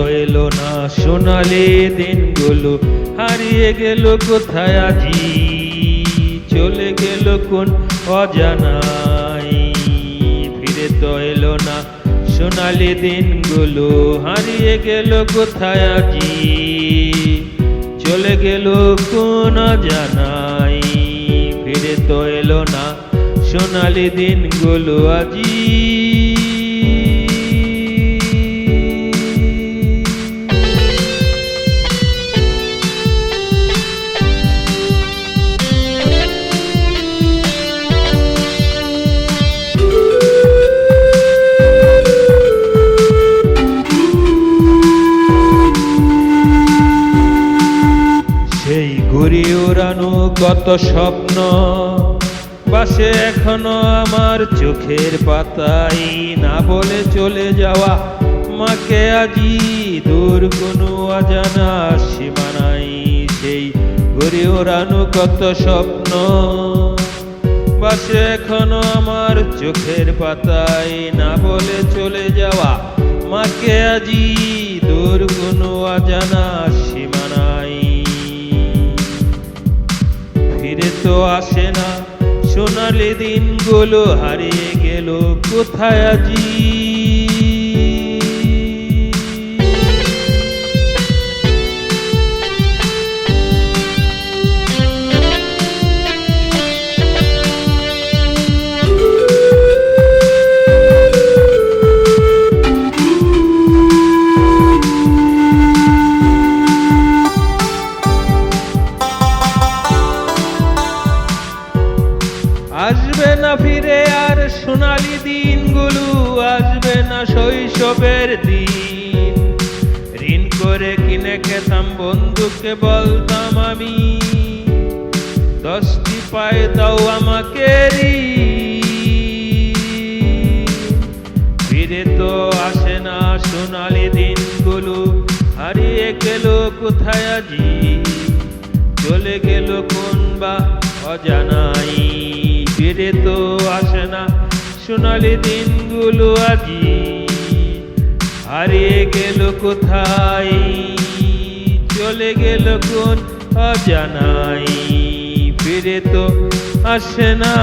এলো না সোনালি দিনগুলো হারিয়ে গেল কোথায় আজি? চলে গেল কোন অজানাই? ফিরে তো এলো না সোনালি দিনগুলো হারিয়ে গেল কোথায় আজি? চলে গেল কোন জানাই ফিরে তো এলো না সোনালি দিনগুলো আজি? ওড়ানো কত স্বপ্ন। পাশে এখনও আমার চোখের পাতাই না বলে চলে যাওয়া। মাকে আজি দূর কোনো অজানা সীমানাই। সেই ঘুরি ওড়ানো কত স্বপ্ন। বাসে এখনও আমার চোখের পাতাই না বলে চলে যাওয়া। মাকে আজি দূর কোনো অজানা সীমানাই ফিরে তো আসে না। সোনালি দিনগুলো হারিয়ে গেল। কোথায় আজি? না ফিরে আর সোনালি দিনগুলো আসবে না শৈশবের দিন। ঋণ করে কিনে খেতাম বন্ধুকে বলতাম আমি, দশটি পায়ে দাও আমাকে ফিরে তো আসে না সোনালি দিনগুলো, হারিয়ে গেল কোথায় আজি? চলে গেল কোন বা অজানাই। ফিরে তো আসে না। সোনালি দিনগুলো আজি। হারিয়ে গেল কোথায়? চলে গেল কোন অজানাই ফিরে তো আসে না।